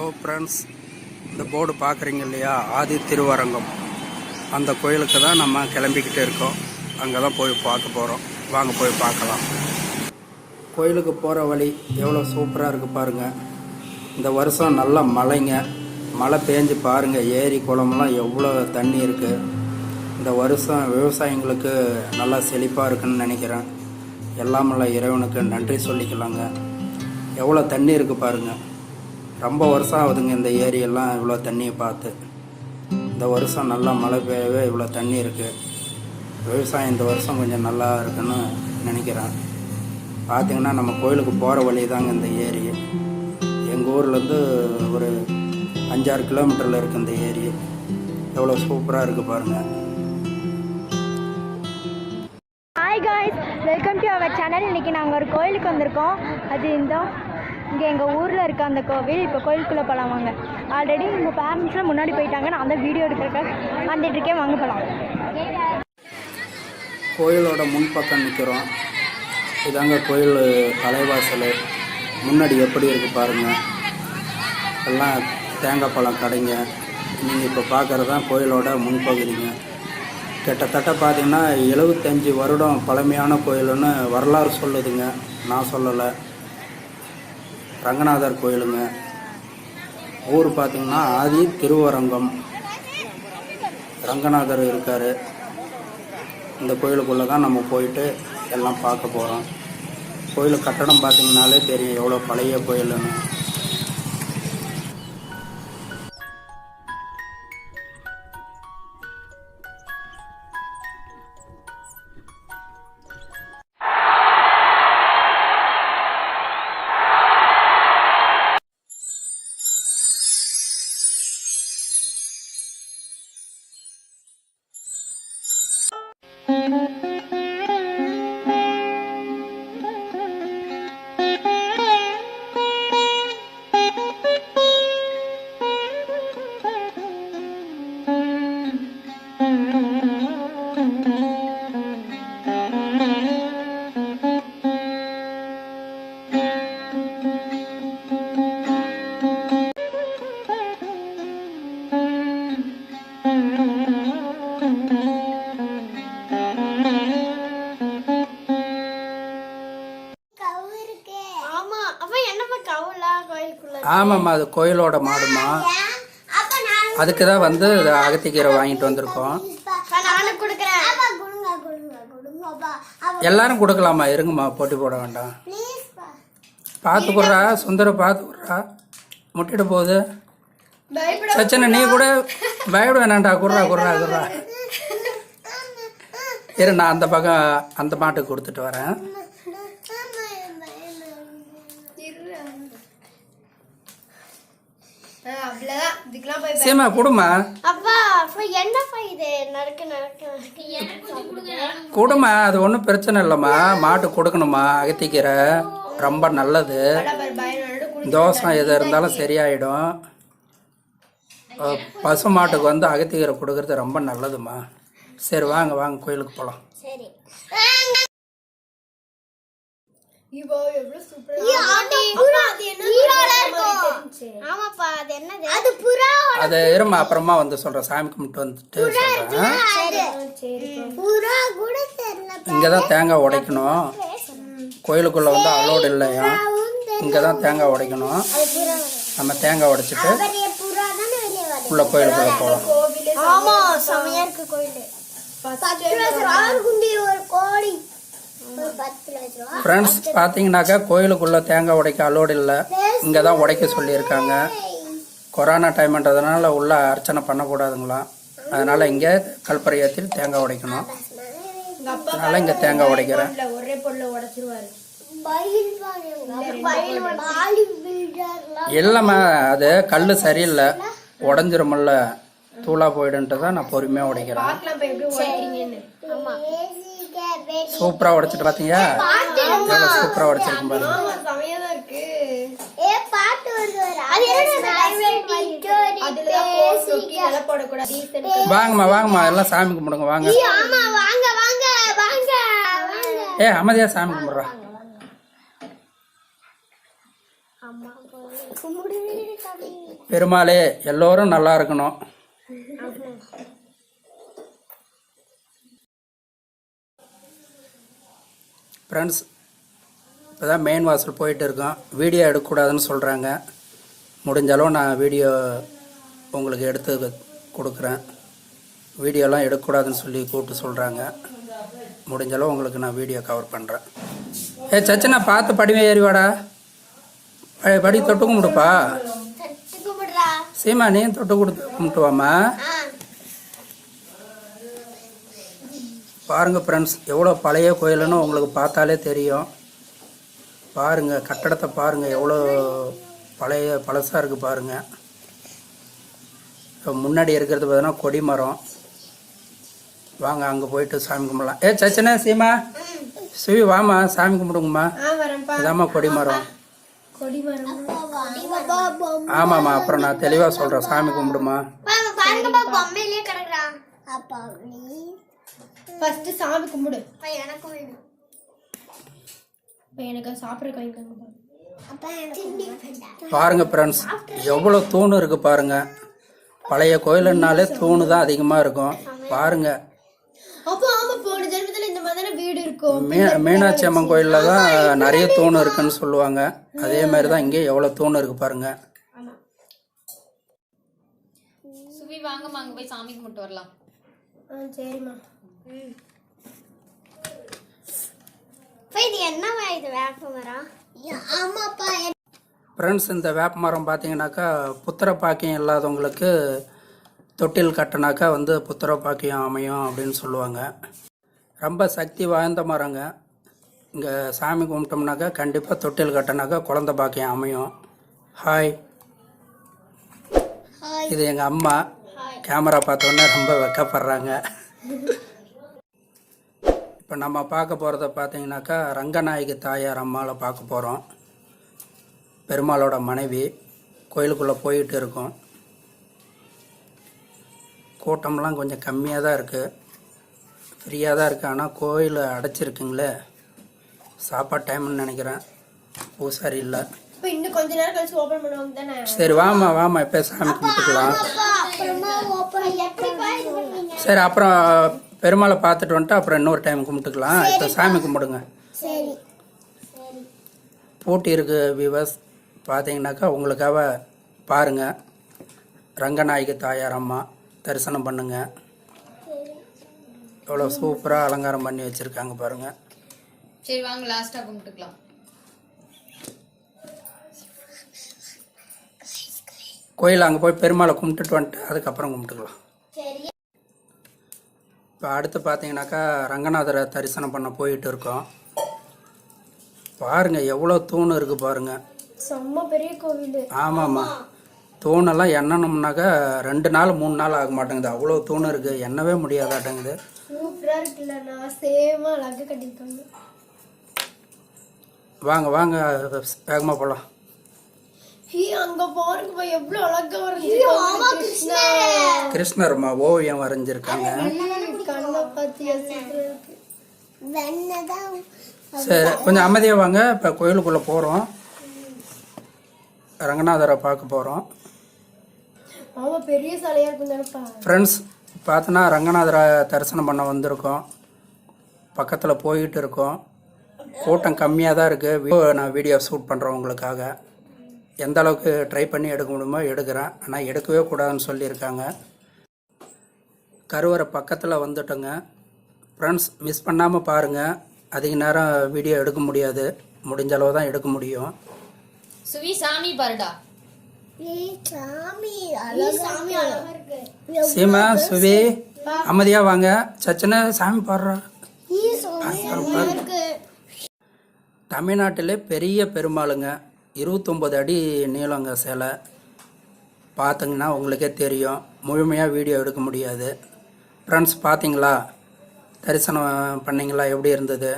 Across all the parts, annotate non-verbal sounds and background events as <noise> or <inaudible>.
Hello friends இந்த board பார்க்குறீங்க இல்லையா? ஆதி திருவரங்கம். அந்த கோயிலுக்கு தான் நம்ம கிளம்பிக்கிட்டு இருக்கோம். அங்கே தான் போய் பார்க்க போகிறோம் வாங்க போய் பார்க்கலாம். கோயிலுக்கு போகிற வழி எவ்வளோ சூப்பராக இருக்குது பாருங்கள் இந்த வருஷம் நல்லா மழைங்க. மழை பேஞ்சு பாருங்கள் ஏரி குளம்லாம் எவ்வளோ தண்ணி இருக்குது இந்த வருஷம் விவசாயிங்களுக்கு நல்லா செழிப்பாக இருக்குன்னு நினைக்கிறேன். எல்லாமல்ல இறைவனுக்கு நன்றி சொல்லிக்கலாங்க. எவ்வளோ தண்ணி இருக்குது பாருங்கள் ரொம்ப வருஷம் ஆகுதுங்க இந்த ஏரியெல்லாம் இவ்வளோ தண்ணியை பார்த்து. இந்த வருஷம் நல்லா மழை பெய்யவே இவ்வளோ தண்ணி இருக்குது விவசாயம் இந்த வருஷம் கொஞ்சம் நல்லா இருக்குன்னு நினைக்கிறேன். பார்த்தீங்கன்னா நம்ம கோயிலுக்கு போகிற வழி தாங்க இந்த ஏரி. எங்கள் ஊர்லேருந்து ஒரு அஞ்சாறு கிலோமீட்டரில் இருக்குது இந்த ஏரி. எவ்வளோ சூப்பராக இருக்குது பாருங்கள் hi guys welcome to our channel இன்றைக்கி நாங்கள் ஒரு கோயிலுக்கு வந்திருக்கோம். அது இந்த இங்கே எங்கள் ஊரில் இருக்க அந்த கோவில் இப்போ கோயிலுக்குள்ளே போகலாம் வாங்க. ஆல்ரெடி எங்கள் பேரண்ட்ஸ்லாம் முன்னாடி போயிட்டாங்க நான் அந்த வீடியோ எடுக்கிறக்க வந்துட்டு இருக்கேன். வாங்க போகலாம் கோயிலோட முன்பக்கம் நிற்கிறோம் இதாங்க கோயில் தலைவாசல். முன்னாடி எப்படி இருக்குது பாருங்கள் எல்லாம் தேங்காய் பழம் கடைங்க. நீங்கள் இப்போ பார்க்குறது தான் கோயிலோட முன்பகுதிங்க கிட்டத்தட்ட பார்த்தீங்கன்னா எழுபத்தஞ்சி வருடம் பழமையான கோயிலுன்னு வரலாறு சொல்லுதுங்க. நான் சொல்லலை. ரங்கநாதர் கோயிலுங்க. ஊர் பார்த்தீங்கன்னா ஆதி திருவரங்கம். ரங்கநாதர் இருக்கார். இந்த கோயிலுக்குள்ளே தான் நம்ம போயிட்டு எல்லாம் பார்க்க போகிறோம் கோயில் கட்டடம் பார்த்தீங்கனாலே தெரியும் எவ்வளோ பழைய கோயிலுன்னு. ஆமாம்மா அது கோயிலோட மாடுமா? அதுக்கு தான் வந்து அகத்திக்கீரை வாங்கிட்டு வந்திருக்கோம். எல்லாரும் கொடுக்கலாமா? இருங்கம்மா போட்டி போட வேண்டாம். பார்த்து குடுறா சுந்தர பார்த்து குடுறா முட்டிட்டு போகுது. சச்சனை நீ கூட பயப்பட வேணாண்டா குர்ரா குர்ரா குடுறா. இரு நான் அந்த பக்கம் அந்த மாட்டுக்கு கொடுத்துட்டு வரேன். அவ்வளவுதான் இதுக்கெல்லாம் போய் சீமா கொடுமா? அப்பா அப்ப என்னப்பா இது? நடக்க நடக்க நடக்க கொடுமா அது ஒன்றும் பிரச்சனை இல்லைம்மா. மாட்டுக்கு கொடுக்கணுமா அகத்திக்கீரை? ரொம்ப நல்லது. தோசம் எது இருந்தாலும் சரியாயிடும். பசு மாட்டுக்கு வந்து அகத்திக்கீரை கொடுக்கறது ரொம்ப நல்லதுமா சரி வாங்க வாங்க கோயிலுக்கு போகலாம் சரி. ஆமாப்பா அது என்னது? அது புறா அது இருமா அப்புறமா வந்து சொல்கிறேன் சாமி கும்பிட்டு வந்துட்டு தெரியல இங்கே தான் தேங்காய் உடைக்கணும். கோயிலுக்குள்ளே வந்து அலோடு இல்லையா? இங்கே தான் தேங்காய் உடைக்கணும். நம்ம தேங்காய் உடைச்சிட்டு உள்ள கோயிலுக்குள்ளே போகலாம். ஆமா செமையா இருக்கு கோயில். பத்து லட்சம் ரூபா குண்டி ஒரு கோடி ஃப்ரெண்ட்ஸ் பார்த்தீங்கன்னாக்கா கோயிலுக்குள்ளே தேங்காய் உடைக்க அலோடு இல்லை. இங்கே தான் உடைக்க சொல்லியிருக்காங்க. கொரோனா டைம்ன்றதுனால உள்ள அர்ச்சனை பண்ணக்கூடாதுங்களாம் அதனால் இங்கே கல்பரை ஏற்றி தேங்காய் உடைக்கணும். அதனால் இங்கே தேங்காய் உடைக்கிறேன். இல்லைம்மா அது கல் சரியில்லை. உடஞ்சிருமில்ல. தூளாக போயிடுன்ட்டு தான் நான் பொறுமையாக உடைக்கிறேன். ஆமா சூப்பராக உடைச்சிட்டு பார்த்தீங்க எவ்வளோ சூப்பராக உடைச்சிருக்கும் பாருங்க. ஏ பாட்டு வருது அது என்ன வாங்கம்மா வாங்கம்மா எல்லாம் சாமி கும்பிடுங்க வாங்க. ஆமா வாங்க வாங்க வாங்க வாங்க. ஏ அமைதியாக சாமி கும்பிட்றா. பெருமாளே எல்லோரும் நல்லா இருக்கணும். ஃப்ரெண்ட்ஸ் இப்போ தான் மெயின் வாசல் போயிட்டு இருக்கோம். வீடியோ எடுக்கக்கூடாதுன்னு சொல்கிறாங்க முடிஞ்சாலும் நான் வீடியோ உங்களுக்கு எடுத்து கொடுக்குறேன். வீடியோலாம் எடுக்கக்கூடாதுன்னு சொல்லி கூப்பிட்டு சொல்கிறாங்க முடிஞ்சாலும் உங்களுக்கு நான் வீடியோ கவர் பண்ணுறேன் ஏ சச்சனா பார்த்து படிவே ஏறி வாடா. படி- படி தொட்டு கும்பிடுப்பா. சீமா நீ தொட்டு கொடுத்து கும்பிட்டு வாம்மா ஆ பாருங்க ஃப்ரெண்ட்ஸ் எவ்வளோ பழைய கோயிலுன்னு உங்களுக்கு பார்த்தாலே தெரியும். பாருங்க கட்டடத்தை பாருங்க எவ்வளோ பழைய பழசாக இருக்குது பாருங்க. இப்போ முன்னாடி இருக்கிறது பார்த்தீங்கன்னா கொடிமரம் வாங்க அங்கே போயிட்டு சாமி கும்பிடலாம். ஏ சச்சனே சீமா? சிவி வாமா சாமி கும்பிடுங்கம்மா. இதாம்மா கொடிமரம் கொடி மரம். ஆமாம்மா அப்புறம் நான் தெளிவாக சொல்கிறேன் சாமி கும்பிடுமா. ஃபர்ஸ்ட் சாமி கும்பிடு. எனக்கும் வேணும். இப்போ எனக்கு சாப்பிட்ற கை கழுவுப்பா. அப்பா எனக்கு பாருங்க ஃப்ரெண்ட்ஸ் எவ்வளோ தூண் இருக்கு பாருங்க. பழைய கோயிலுன்னாலே தூணு தான் அதிகமாக இருக்கும். பாருங்க. அப்போ ஆமா போன ஜென்மத்துல இந்த மாதிரி தானே வீடு இருக்கும். மீ மீனாட்சி அம்மன் கோயிலில் தான் நிறைய தூண் இருக்குன்னு சொல்லுவாங்க. அதே மாதிரி தான் இங்கே எவ்வளோ தூண் இருக்கு பாருங்க. சுவி அங்க போய் சாமி கும்பிட்டு வரலாம். ஆ சரிம்மா. ஃப்ரெண்ட்ஸ் இந்த வேப்ப மரம் பார்த்தீங்கன்னாக்கா புத்திர பாக்கியம் இல்லாதவங்களுக்கு தொட்டில் கட்டினாக்கா வந்து புத்திர பாக்கியம் அமையும் அப்படின்னு சொல்லுவாங்க. ரொம்ப சக்தி வாய்ந்த மரங்க. இங்கே சாமி கும்பிட்டோம்னாக்கா கண்டிப்பாக தொட்டில் கட்டினாக்கா குழந்த பாக்கியம் அமையும். ஹாய் இது எங்கள் அம்மா. கேமரா பார்த்தோன்னே ரொம்ப வெக்கப்படுறாங்க. <laughs> இப்போ நம்ம பார்க்க போகிறத பார்த்தீங்கன்னாக்கா ரங்கநாயகி தாயார் அம்மாவை பார்க்க போகிறோம் பெருமாளோட மனைவி கோயிலுக்குள்ளே போயிட்டு இருக்கோம். கூட்டம்லாம் கொஞ்சம் கம்மியாக தான் இருக்குது ஃப்ரீயாக தான் இருக்குது ஆனால் கோயில் அடைச்சிருக்குங்களே. சாப்பாடு டைம்னு நினைக்கிறேன். பூசாரி இல்லை. இப்போ இன்னும் கொஞ்ச நேரம் கழிச்சு ஓபன் பண்ணுவாங்க தானே? சரி வாமா வாமா இப்போ சாமி கும்பிட்டுக்கலாம் சரி அப்புறம் பெருமாளை பார்த்துட்டு வந்துட்டு அப்புறம் இன்னொரு டைம் கும்பிட்டுக்கலாம். இப்போ சாமி கும்பிடுங்க. சரி. பூட்டி இருக்கு விவஸ் பார்த்தீங்கன்னாக்கா உங்களுக்காக பாருங்க. ரங்கநாயகி தாயார் அம்மா தரிசனம் பண்ணுங்க. எவ்வளோ சூப்பராக அலங்காரம் பண்ணி வச்சுருக்காங்க பாருங்க. சரி வாங்க லாஸ்டா கும்பிட்டுக்கலாம். கோயில் அங்கே போய் பெருமாளை கும்பிட்டுட்டு வந்துட்டு அதுக்கப்புறம் கும்பிட்டுக்கலாம். சரி. இப்போ அடுத்து பார்த்தீங்கன்னாக்கா ரங்கநாதரை தரிசனம் பண்ண போயிட்டு இருக்கோம். பாருங்க எவ்வளோ தூண் இருக்கு பாருங்க. செம்ம பெரிய கோவில். ஆமாம்மா. தூணெல்லாம் எண்ணணும்னாக்கா ரெண்டு நாள் மூணு நாள் ஆக மாட்டேங்குது. அவ்வளோ தூண் இருக்கு. எண்ணவே முடியாதாட்டங்குது. வாங்க வாங்க வேகமாக போகலாம் ஹீ அங்க பாருங்கப்பா எவ்வளவு அழகா கிருஷ்ணா. கிருஷ்ணர்மா ஓவியம் வரைஞ்சிருக்காங்க. கண்ணை சரி கொஞ்சம் அமைதியாக வாங்க. இப்போ கோயிலுக்குள்ளே போகிறோம் ரங்கநாதரை பார்க்க போகிறோம் பெரிய சிலையா இருக்கும் நினைப்பா ஃப்ரெண்ட்ஸ் பார்த்தோன்னா ரங்கநாதரை தரிசனம் பண்ண வந்திருக்கோம். பக்கத்தில் போயிட்டு இருக்கோம். கூட்டம் கம்மியாக தான் இருக்குது நான் வீடியோ ஷூட் பண்ணுறேன் உங்களுக்காக. எந்த அளவுக்கு ட்ரை பண்ணி எடுக்க முடியுமோ எடுக்கிறேன். ஆனால் எடுக்கவே கூடாதுன்னு சொல்லியிருக்காங்க. கருவறை பக்கத்தில் வந்துட்டோங்க. ஃப்ரெண்ட்ஸ் மிஸ் பண்ணாமல் பாருங்கள் அதிக நேரம் வீடியோ எடுக்க முடியாது. முடிஞ்ச அளவு தான் எடுக்க முடியும். சுவி சாமி பாருடா. சாமி. சுவி அமைதியாக வாங்க. சச்சனை சாமி பாடுறா. தமிழ்நாட்டிலே பெரிய பெருமாளுங்க. இருபத்தொம்பது அடி நீளங்க சிலை. பார்த்தீங்கன்னா உங்களுக்கே தெரியும். முழுமையாக வீடியோ எடுக்க முடியாது. ஃப்ரெண்ட்ஸ் பார்த்தீங்களா தரிசனம் பண்ணீங்களா? எப்படி இருந்தது?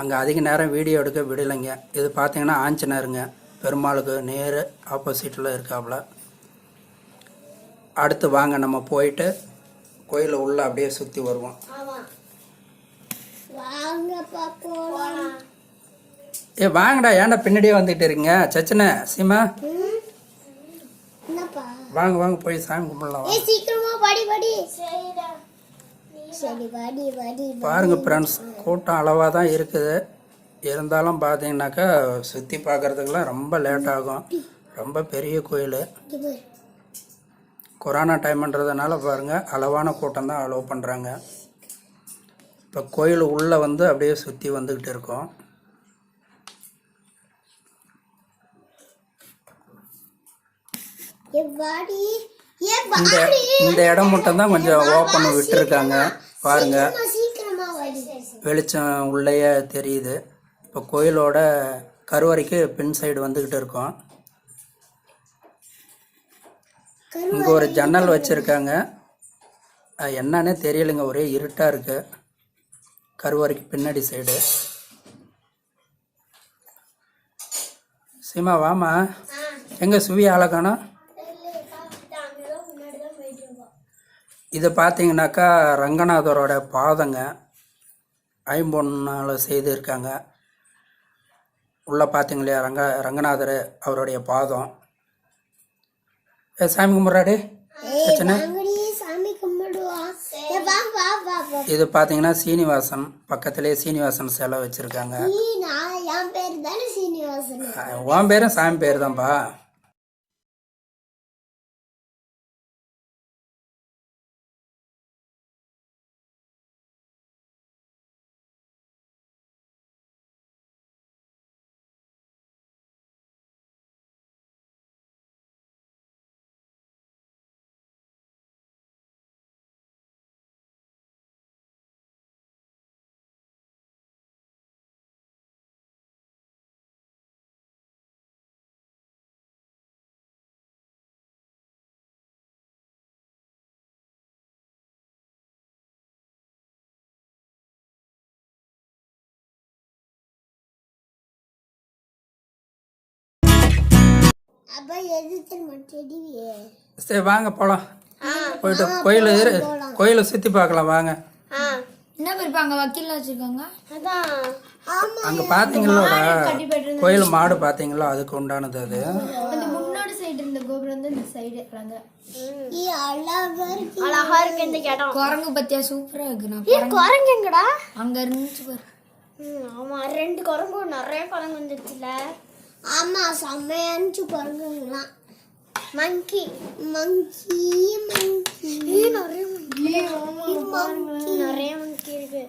அங்கே அதிக நேரம் வீடியோ எடுக்க விடலைங்க. இது பார்த்தீங்கன்னா ஆஞ்சநேருங்க பெருமாளுக்கு நேர் ஆப்போசிட்டில் இருக்காப்புல அடுத்து வாங்க நம்ம போயிட்டு கோயிலை உள்ளே அப்படியே சுற்றி வருவோம். வாங்க ஏ வாங்கடா ஏன்டா பின்னாடியே வந்துட்டு இருக்கீங்க? சச்சனை சீமா? வாங்க வாங்க போய் சாமி கும்பிடலாம் பாருங்க ஃப்ரெண்ட்ஸ் கூட்டம் அளவாக தான் இருக்குது. இருந்தாலும் பார்த்தீங்கன்னாக்கா சுற்றி பார்க்கறதுக்கெல்லாம் ரொம்ப லேட் ஆகும். ரொம்ப பெரிய கோயில். கொரோனா டைம்ன்றதுனால பாருங்கள் அளவான கூட்டம் தான் அலோவ் பண்ணுறாங்க இப்போ கோயில் உள்ளே வந்து அப்படியே சுற்றி வந்துக்கிட்டு இருக்கோம் ஏ வாடி ஏ இந்த இந்த இடம் மட்டும் தான் கொஞ்சம் ஓப்பன் விட்டுருக்காங்க. பாருங்க. வெளிச்சம் உள்ளேயே தெரியுது. இப்போ கோயிலோட கருவறைக்கு பின் சைடு வந்துக்கிட்டு இருக்கோம். இங்கே ஒரு ஜன்னல் வச்சுருக்காங்க. அது என்னன்னே தெரியலைங்க. ஒரே இருட்டாக இருக்கு. கருவறைக்கு பின்னாடி சைடு சீமா வாமா எங்க சுவி ஆளக்கானோ இது பார்த்தீங்கன்னாக்கா ரங்கநாதரோட பாதங்க ஐம்பொன்னால் செய்திருக்காங்க உள்ளே பார்த்தீங்க இல்லையா ரங்க ரங்கநாதர் அவருடைய பாதம். சாமி கும்பிட்றாடி பிரச்சனை? இது பார்த்தீங்கன்னா சீனிவாசன் பக்கத்துலேயே சீனிவாசன் சிலை வச்சுருக்காங்க. உன் பேரும் சாமி பேர் தான்ப்பா. சரி வாங்க போகலாம் போயிட்டு கோயில் கோயிலை சுற்றி பார்க்கலாம் வாங்க. என்ன பேர் அங்கே வக்கீல்லாம் வச்சுருக்காங்க? அதான். ஆமா. அங்கே பார்த்தீங்களோடா கோயில் மாடு பார்த்தீங்களா அதுக்கு உண்டானது அது. முன்னாடி சைடு இருந்த கோபுரம் வந்து இந்த சைடு ஏ அழகா இருக்கு. அழகா இருக்கு இந்த இடம். குரங்கு பத்தியா சூப்பரா இருக்கு. நான் ஏ குரங்குங்கடா அங்க இருந்துச்சு பாரு. ஆமா. ரெண்டு குரங்கு நிறைய குரங்கு வந்துச்சுல ஆமா செம்மையா இருந்துச்சு குரங்குங்களாம் மங்கி மங்கி மங்கி நிறைய மங்கி நிறைய மங்கி இருக்கு.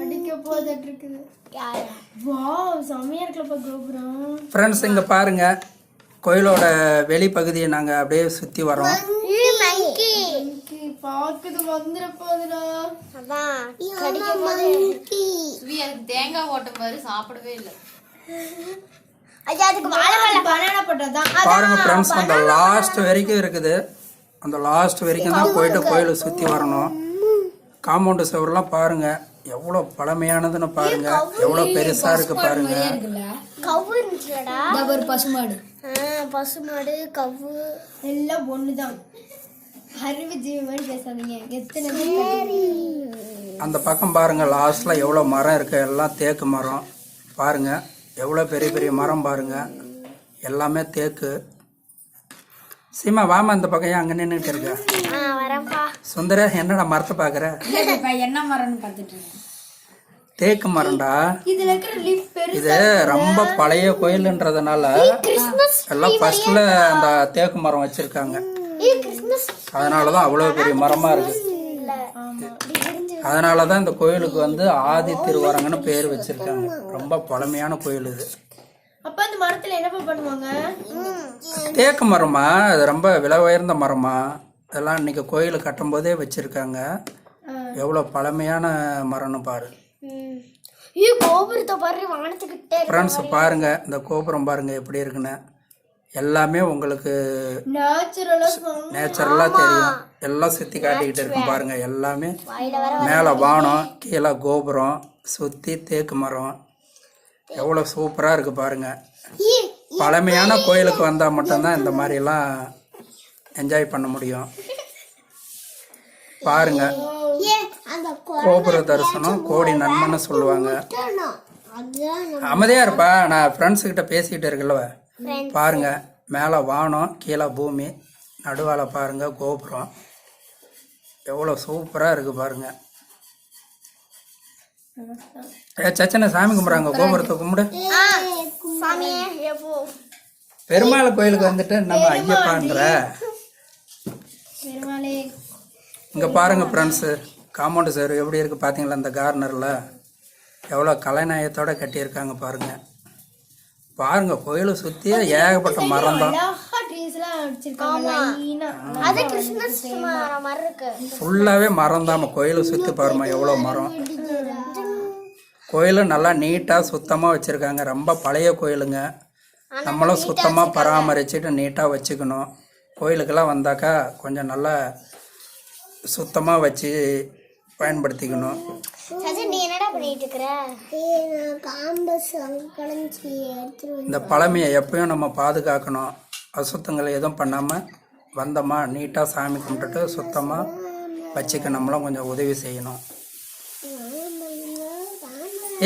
அடிக்க போதுட்டு இருக்குது. யாரு? வா செம்மையா இருக்குல்லப்பா கோபுரம். ஃப்ரெண்ட்ஸ் இங்கே பாருங்க. கோயிலோட வெளிப்பகுதியை நாங்கள் அப்படியே சுற்றி வரோம் மங்கி பாக்குது வந்துட போகுதுடா தேங்காய் ஓட்ட மாதிரி சாப்பிடவே இல்லை. பாருங்க ஃப்ரெண்ட்ஸ் அந்த லாஸ்ட் வரைக்கும் இருக்குது. அந்த லாஸ்ட் வரைக்கும் தான் போயிட்டு கோயிலை சுற்றி வரணும். காம்பவுண்டு சுவர்லாம் பாருங்க. எவ்வளோ பழமையானதுன்னு பாருங்க. எவ்வளோ பெருசாக இருக்கு பாருங்க. பசுமாடு. பசுமாடு கவ்வு. எல்லாம் ஒண்ணுதான். அறிவு ஜீவி மாதிரி பேசாதீங்க. எத்தனை அந்த பக்கம் பாருங்க லாஸ்ட்ல எவ்வளோ மரம் இருக்கு. எல்லாம் தேக்கு மரம். பாருங்க. எவ்வளோ பெரிய பெரிய மரம் பாருங்க. எல்லாமே தேக்கு. சீமா வாமா இந்த பக்கம் ஏன் அங்கே நின்றுட்டு இருக்க? சுந்தர என்னடா மரத்தை பார்க்குற? என்ன மரம்னு பார்த்துட்டு இருக்கேன். தேக்கு மரம்டா. இது ரொம்ப பழைய கோயிலுன்றதுனால எல்லாம் ஃபர்ஸ்ட்ல அந்த தேக்கு மரம் வச்சிருக்காங்க. அதனால தான் அவ்வளோ பெரிய மரமாக இருக்கு. அதனால தான் இந்த கோயிலுக்கு வந்து ஆதி திருவரங்கன்னு பேர் வச்சிருக்காங்க. ரொம்ப பழமையான கோயில் இது. அப்ப அந்த மரத்துல என்னப்பா பண்ணுவாங்க? தேக்கு மரமா? அது ரொம்ப விலை உயர்ந்த மரமா? இதெல்லாம் இன்னைக்கு கோயில் கட்டும்போதே வச்சிருக்காங்க. எவ்வளோ பழமையான மரம்னு பாரு. கோபுரத்தை பாரு வானத்துக்கிட்டே ஃப்ரெண்ட்ஸ் பாருங்க. இந்த கோபுரம் பாருங்க எப்படி இருக்குன்னு. எல்லாமே உங்களுக்கு நேச்சுரலா நேச்சுரலாக தெரியும். எல்லாம் சுற்றி காட்டிக்கிட்டு இருக்கும் பாருங்க எல்லாமே. மேலே வானம் கீழே கோபுரம் சுற்றி தேக்கு மரம். எவ்வளோ சூப்பராக இருக்கு பாருங்க. பழமையான கோயிலுக்கு வந்தால் மட்டும்தான் இந்த மாதிரிலாம் என்ஜாய் பண்ண முடியும். பாருங்க. கோபுர தரிசனம் கோடி நன்மைன்னு சொல்லுவாங்க. கொட்டணும் அதுதான் அமைதியா இருப்பா. நான் ஃப்ரெண்ட்ஸ் கிட்ட பேசிக்கிட்டு இருக்கல பாருங்க மேலே வானம் கீழே பூமி நடுவால் பாருங்கள் கோபுரம். எவ்வளோ சூப்பராக இருக்குது பாருங்கள் ஏ சச்சனை சாமி கும்பிட்றாங்க. கோபுரத்தை கும்பிடு. பெருமாள் கோயிலுக்கு வந்துட்டு நம்ம ஐயப்பான்ற. இங்கே பாருங்க ஃப்ரெண்ட்ஸு காம்பவுண்டு சார் எப்படி இருக்குது பார்த்தீங்களா இந்த கார்னரில் எவ்வளோ கலைநயத்தோட கட்டியிருக்காங்க பாருங்க. பாருங்க கோயிலை சுற்றியே ஏகப்பட்ட மரம் தான். ஃபுல்லாகவே மரம் தான் கோயிலை சுற்றி பாருமா எவ்வளோ மரம். கோயிலும் நல்லா நீட்டாக சுத்தமாக வச்சுருக்காங்க. ரொம்ப பழைய கோயிலுங்க. நம்மளும் சுத்தமாக பராமரிச்சுட்டு நீட்டாக வச்சுக்கணும். கோயிலுக்கெல்லாம் வந்தாக்கா கொஞ்சம் நல்லா சுத்தமாக வச்சு பயன்படுத்திக்கணும். இந்த பழமையை எப்பயும் நம்ம பாதுகாக்கணும். அசுத்தங்களை எதுவும் பண்ணாமல் வந்தோமா நீட்டாக சாமி கும்பிட்டுட்டு சுத்தமாக வச்சுக்க நம்மளும் கொஞ்சம் உதவி செய்யணும்.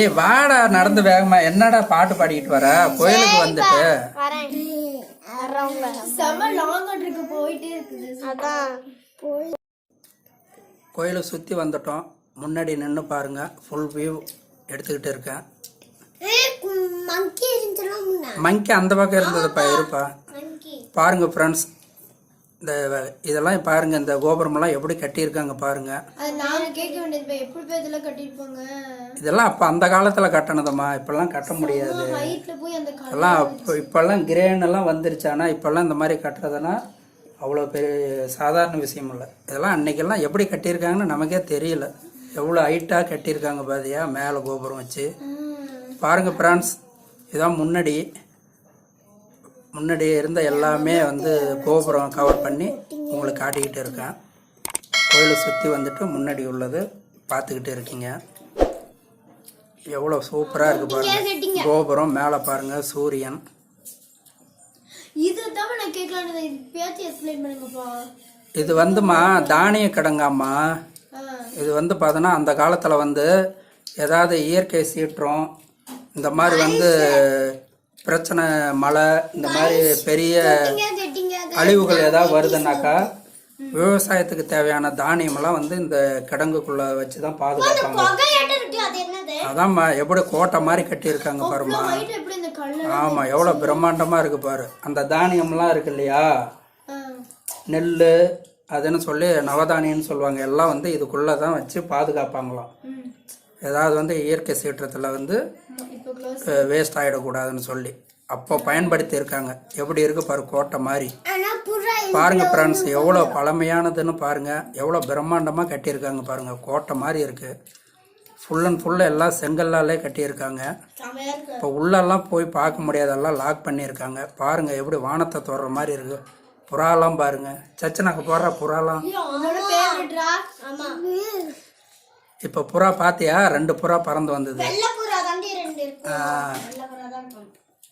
ஏய் வாடா நடந்து வேகமா. என்னடா பாட்டு பாடிக்கிட்டு வர? கோயிலுக்கு வந்துட்டு. போயிட்டே இருக்குது. அதான். போய் கோயிலை சுற்றி வந்துட்டோம். முன்னாடி நின்று பாருங்க. ஃபுல் வியூ எடுத்துக்கிட்டு இருக்கேன். மங்கி அந்த பக்கம் இருந்ததுப்பா இருப்பா. மங்கி பாருங்க ஃப்ரெண்ட்ஸ் இந்த இதெல்லாம் பாருங்க இந்த கோபுரமெல்லாம் எப்படி கட்டியிருக்காங்க பாருங்க. அது நாங்க கேட்க வேண்டியது எப்படி போய் இதெல்லாம் அப்போ அந்த காலத்தில் கட்டினதம்மா இப்போல்லாம் கட்ட முடியாது. எல்லாம் இப்போ இப்போல்லாம் கிரேன் எல்லாம் வந்துருச்சு. ஆனால் இப்போல்லாம் இந்த மாதிரி கட்டுறதுன்னா அவ்வளோ பெரிய சாதாரண விஷயம் இல்லை. இதெல்லாம் அன்னைக்கெல்லாம் எப்படி கட்டியிருக்காங்கன்னு நமக்கே தெரியல. எவ்வளோ ஹைட்டாக கட்டியிருக்காங்க பாதியா மேலே கோபுரம் வச்சு. பாருங்க ஃப்ரெண்ட்ஸ் இதான் முன்னாடி முன்னாடி இருந்த எல்லாமே வந்து கோபுரம் கவர் பண்ணி உங்களுக்கு காட்டிக்கிட்டு இருக்கேன். கோயிலை சுற்றி வந்துட்டு முன்னாடி உள்ளது பார்த்துக்கிட்டு இருக்கீங்க. எவ்வளோ சூப்பராக இருக்குது பாருங்க. கோபுரம் மேலே பாருங்க சூரியன். இது தான் நான் கேட்கலான்னு பேச்சு எக்ஸ்பிளைன் பண்ணுங்கப்பா. இது வந்துமா தானிய கிடங்காம்மா. இது வந்து பார்த்தோன்னா அந்த காலத்தில் வந்து ஏதாவது இயற்கை சீற்றம் இந்த மாதிரி வந்து பிரச்சனை மழை இந்த மாதிரி பெரிய அழிவுகள் ஏதாவது வருதுன்னாக்கா விவசாயத்துக்கு தேவையான தானியமெல்லாம் வந்து இந்த கிடங்குக்குள்ள வச்சு தான் பாதுகாப்பாங்க புகையாட்டம் இருக்கு அது என்னது? அதாம்மா எப்படி கோட்டை மாதிரி கட்டியிருக்காங்க பாருமா ஆமாம் எவ்வளோ பிரம்மாண்டமாக இருக்கு பாரு. அந்த தானியம்லாம் இருக்கு இல்லையா? நெல் அதுன்னு சொல்லி நவதானியம்னு சொல்லுவாங்க. எல்லாம் வந்து இதுக்குள்ளே தான் வச்சு பாதுகாப்பாங்களாம். ஏதாவது வந்து இயற்கை சீற்றத்தில் வந்து வேஸ்ட் ஆகிடக்கூடாதுன்னு சொல்லி. அப்போ பயன்படுத்தி இருக்காங்க எப்படி இருக்கு பாரு கோட்டை மாதிரி. பாருங்க ஃப்ரெண்ட்ஸ் எவ்வளோ பழமையானதுன்னு பாருங்க. எவ்வளோ பிரம்மாண்டமாக கட்டியிருக்காங்க பாருங்க. கோட்டை மாதிரி இருக்கு. ஃபுல் அண்ட் ஃபுல்லாக எல்லாம் செங்கல்லாலே கட்டியிருக்காங்க. இப்போ உள்ளெல்லாம் போய் பார்க்க முடியாதெல்லாம் லாக் பண்ணியிருக்காங்க. பாருங்கள் எப்படி வானத்தை தொடர மாதிரி இருக்குது புறாலாம் பாருங்க. சச்சனாக்கு போடுற புறாலாம். இப்போ புறா பார்த்தியா ரெண்டு புறா பறந்து வந்தது.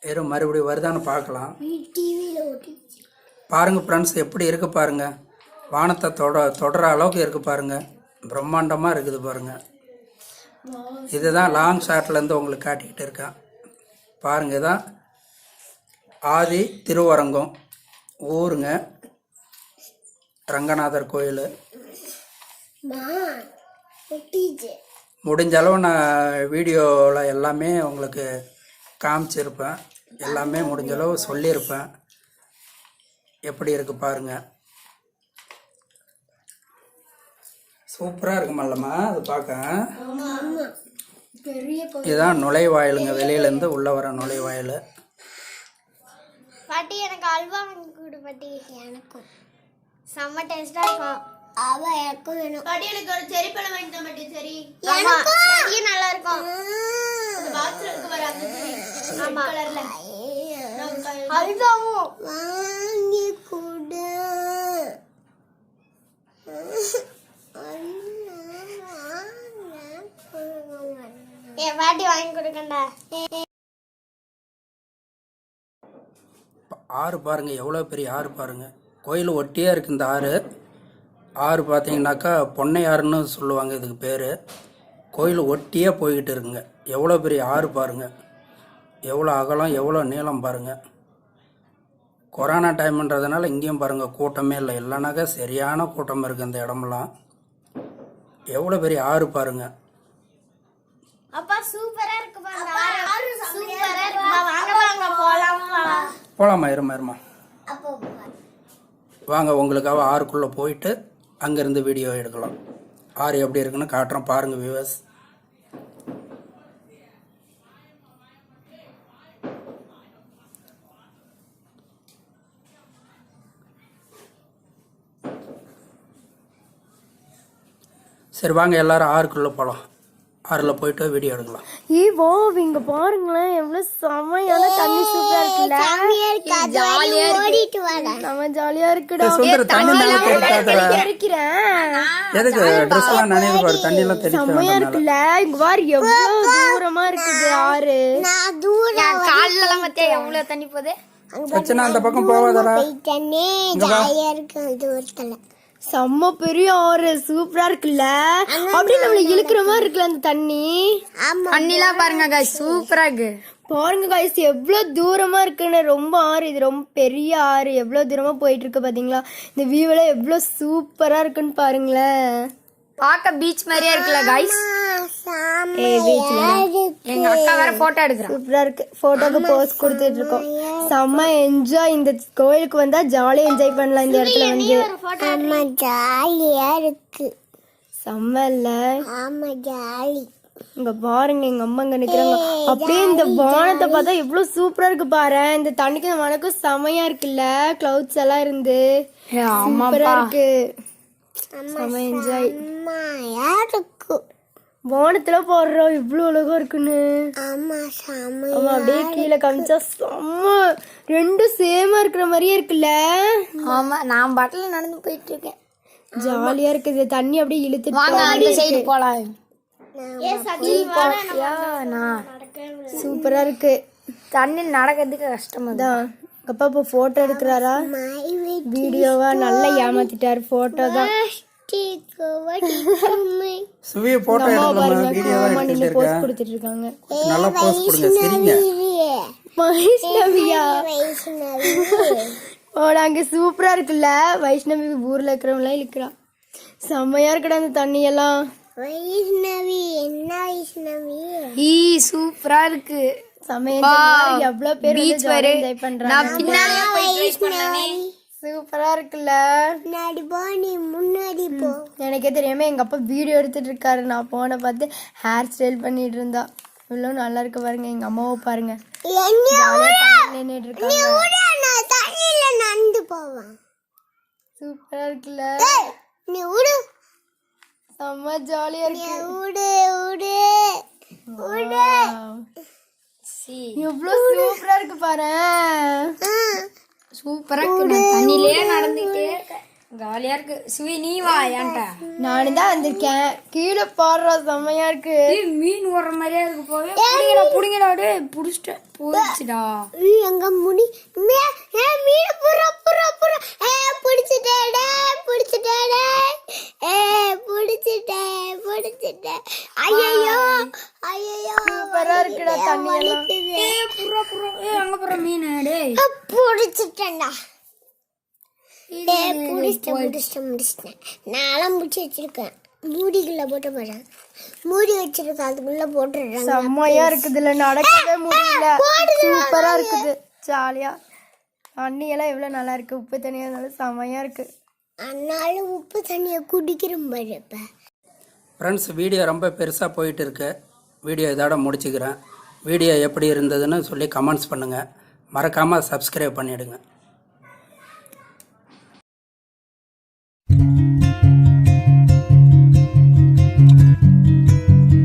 வெறும் மறுபடியும் வருதான்னு பார்க்கலாம். பாருங்கள் பாருங்க ஃப்ரெண்ட்ஸ் எப்படி இருக்கு பாருங்க. வானத்தை தொட தொடர அளவுக்கு இருக்கு பாருங்க. பிரம்மாண்டமாக இருக்குது பாருங்கள் இதுதான் லாங் ஷார்ட்லேருந்து உங்களுக்கு காட்டிக்கிட்டு இருக்கேன். பாருங்க தான் ஆதி திருவரங்கம். ஊருங்க ரங்கநாதர் கோயில். முடிஞ்ச அளவு நான் வீடியோவில் எல்லாமே உங்களுக்கு காமிச்சிருப்பேன். எல்லாமே முடிஞ்சளவு சொல்லியிருப்பேன். எப்படி இருக்குது பாருங்கள் சூப்பராக இருக்குமல்லம்மா அது பார்க்க. பெரிய இதுதான் நுழைவாயிலுங்க. வெளியிலேருந்து உள்ளே வர நுழைவாயில். பாட்டி எனக்கு அல்வா வாங்கி கொடு பாட்டி. எனக்கும். செம்ம டேஸ்டா இருக்கும். அவ எனக்கும் வேணும். பாட்டி எனக்கு ஒரு செரி பழம் வாங்கி தான் பாட்டி. சரி. எனக்கும்? நல்லா இருக்கும். அந்த பாக்ஸ்ல இருக்கு பாரு அந்த செரி. ஆமா. கலர்ல அல்வாவும். வாங்கி கொடு. ஏ வாங்கி கொடுக்கண்டா. ஆறு பாருங்க எவ்வளோ பெரிய ஆறு பாருங்க. கோயில் ஒட்டியே இருக்கு இந்த ஆறு. ஆறு பார்த்தீங்கன்னாக்கா பொன்னையாறுன்னு சொல்லுவாங்க இதுக்கு பேர். கோயில் ஒட்டியே போய்கிட்டு இருக்குங்க. எவ்வளோ பெரிய ஆறு பாருங்க. எவ்வளோ அகலம் எவ்வளோ நீளம் பாருங்க. கொரோனா டைம்ன்றதுனால இங்கேயும் பாருங்கள் கூட்டமே இல்லை. இல்லைனாக்கா சரியான கூட்டம் இருக்குது இந்த இடமெல்லாம். எவ்வளோ பெரிய ஆறு பாருங்க. அப்பா சூப்பரா இருக்கு பாரு சூப்பரா இருக்கு வாங்க வாங்க போலாம் போகலாமா இருமா இருமா. அப்போ வாங்க உங்களுக்காக ஆறுக்குள்ளே போயிட்டு அங்கேருந்து வீடியோ எடுக்கலாம். ஆறு எப்படி இருக்குன்னு காட்டுறோம். பாருங்கள் வியூவர்ஸ் சரி வாங்க எல்லாரும் ஆறுக்குள்ளே போகலாம் ஆறில் போயிட்டு வீடியோ எடுக்கலாம். ஏ வா இங்க பாருங்களேன் எவ்வளவு செமையான தண்ணி சூப்பரா இருக்குல்ல? ஜாலியா ஓடிட்டு வாடா. நம்ம ஜாலியா இருக்குடா. சுந்தர் தண்ணி தெரிவிக்காதடா இருக்கிறேன். எதுக்கு ட்ரெஸ் எல்லாம் நனையுது பாரு தண்ணியெல்லாம் தெரிவிக்க செம்மையா வேண்டாம் இருக்குல்ல. இங்க பாரு எவ்வளவு தூரமா இருக்குது ஆறு. நான் தூரம் கால்ல எல்லாம் பத்தியா எவ்வளவு தண்ணி போகுது? சச்சினா அந்த பக்கம் போயிட்டனே. ஜாலியா இருக்கு தூரத்துல. செம்ம பெரிய ஆறு சூப்பரா இருக்குல்ல? அப்படியே நம்மள இழுக்கிற மாதிரி இருக்குல்ல அந்த தண்ணி? ஆமா. தண்ணிலாம் பாருங்க guys. சூப்பரா இருக்கு. பாருங்க காய்ஸ் எவ்வளவு தூரமா இருக்குன்னு. ரொம்ப ஆறு. இது ரொம்ப பெரிய ஆறு. எவ்வளவு தூரமா போயிட்டு இருக்கு பாத்தீங்களா? இந்த வியூல எவ்வளவு சூப்பரா இருக்குன்னு பாருங்களேன். பார்க்க பீச் மாதிரியே இருக்குல்ல guys? எங்க அக்கா வேற போட்டோ எடுக்கிறேன். சூப்பரா இருக்கு. போட்டோக்கு போஸ் கொடுத்துட்டு இருக்கோம். செம்ம என்ஜாய் இந்த கோயிலுக்கு வந்தா ஜாலியா என்ஜாய் பண்ணலாம் இந்த இடத்துல வந்து. ஆமா ஜாலியா இருக்கு. செம்ம இல்ல? ஆமா ஜாலி இங்க பாருங்க எங்க அம்மா இங்க நிக்கிறாங்க. அப்படியே இந்த வானத்தை பார்த்தா எவ்வளவு சூப்பரா இருக்கு பாரு. இந்த தண்ணிக்கு இந்த வனக்கும் செமையா இருக்குல்ல? கிளவுட்ஸ் எல்லாம் இருந்து. சூப்பரா இருக்கு. செம்ம என்ஜாய் வானத்துல போடுறோம் இவ்வளவு அழகா இருக்குன்னு. ஆமா சாமி ஆமா அப்படியே கீழே காமிச்சா செம்ம. ரெண்டும் சேமா இருக்கிற மாதிரியே இருக்குல்ல? ஆமா நான் பாட்டில நடந்து போயிட்டு இருக்கேன் ஜாலியா இருக்குது. தண்ணி அப்படியே இழுத்துட்டு வாங்க அந்த சைடு போலாம். நான் சூப்பரா இருக்கு. தண்ணி நடக்கிறதுக்கு கஷ்டமா எங்க அப்பா இப்போ போட்டோ எடுக்கிறாரா? வீடியோவா நல்லா ஏமாத்திட்டாரு போட்டோ தான். சுவிய போட்டோ எடுக்கலாம் வீடியோ இருக்கேன். கொடுத்துட்டு இருக்காங்க நல்லா கொடுங்க சரிங்க. வைஷ்ணவியா? ஓட அங்க சூப்பரா இருக்குல்ல? வைஷ்ணவி ஊர்ல இருக்கிறவங்களாம் இழுக்கிறா. செம்மையா இருக்குடா அந்த தண்ணி எல்லாம் வைஷ்ணவி என்ன வைஷ்ணவி? ஈ சூப்பரா இருக்கு. செம்மையா எவ்வளவு பேர் என்ஜாய் பண்றாங்க. நான் பின்னாலே போய் try பண்ணனே. சூப்பரா இருக்குல்ல? முன்னாடி போ நீ முன்னாடி போ. எனக்கே தெரியாம எங்க அப்பா வீடியோ எடுத்துட்டு இருக்காரு. நான் போன பார்த்து ஹேர் ஸ்டைல் பண்ணிட்டு இருந்தா. இவ்வளவு நல்லா இருக்கு பாருங்க எங்க அம்மாவை பாருங்க. நின்றுட்டு இருக்காங்க. நந்து போவேன். சூப்பரா இருக்குல்ல? நீ விடு செம்ம ஜாலியா இருக்கு. விடு விடு விடு எவ்வளவு சூப்பரா இருக்கு பாரு சூப்பரா இருக்கு. தண்ணியிலே நடந்துட்டே இருக்கேன். ஜாலியா இருக்கு. சுவி நீ வா ஏன்டா நானும் தான் வந்திருக்கேன். கீழே பாடுற செம்மையா இருக்கு. மீன் ஓடுற மாதிரியா இருக்கு போவே. புடிங்கடா புடிங்கடா டேய் புடிச்சிட்டேன். போயிடுச்சுடா. நீ எங்க முடி ஏ, மீன் புறா புறா புறா. ஏ பிடிச்சிட்டேடே பிடிச்சிட்டேடே ஏ பிடிச்சிட்டேன் பிடிச்சிட்டேன். ஐயோ ஐயோ சூப்பரா இருக்குடா தண்ணி எல்லாம் ஏய் புறா புறா. ஏய் அங்க புறா மீன் டேய். பிடிச்சிட்டேன்டா. பிடிச்சிட்டேன் பிடிச்சிட்டேன் நான்லாம் பிடிச்சி வச்சிருக்கேன். மூடிக்குள்ள போட்டு போறேன் மூடி வச்சிருக்கேன் அதுக்குள்ள போட்டுடுறேன் செம்மையா இருக்குது இல்ல நடக்கவே முடியல. சூப்பரா இருக்குது. ஜாலியா. தண்ணி எல்லாம் எவ்வளவு நல்லா இருக்கு. உப்பு தண்ணியா இருந்தாலும் செம்மையா இருக்கு. அதனால உப்பு தண்ணியை குடிக்கிறோம் பாரு இப்ப. ஃப்ரெண்ட்ஸ் வீடியோ ரொம்ப பெருசாக போயிட்டு இருக்கு. வீடியோ இதோட முடிச்சுக்கிறேன். வீடியோ எப்படி இருந்ததுன்னு சொல்லி கமெண்ட்ஸ் பண்ணுங்கள் மறக்காமல் சப்ஸ்கிரைப் பண்ணிவிடுங்க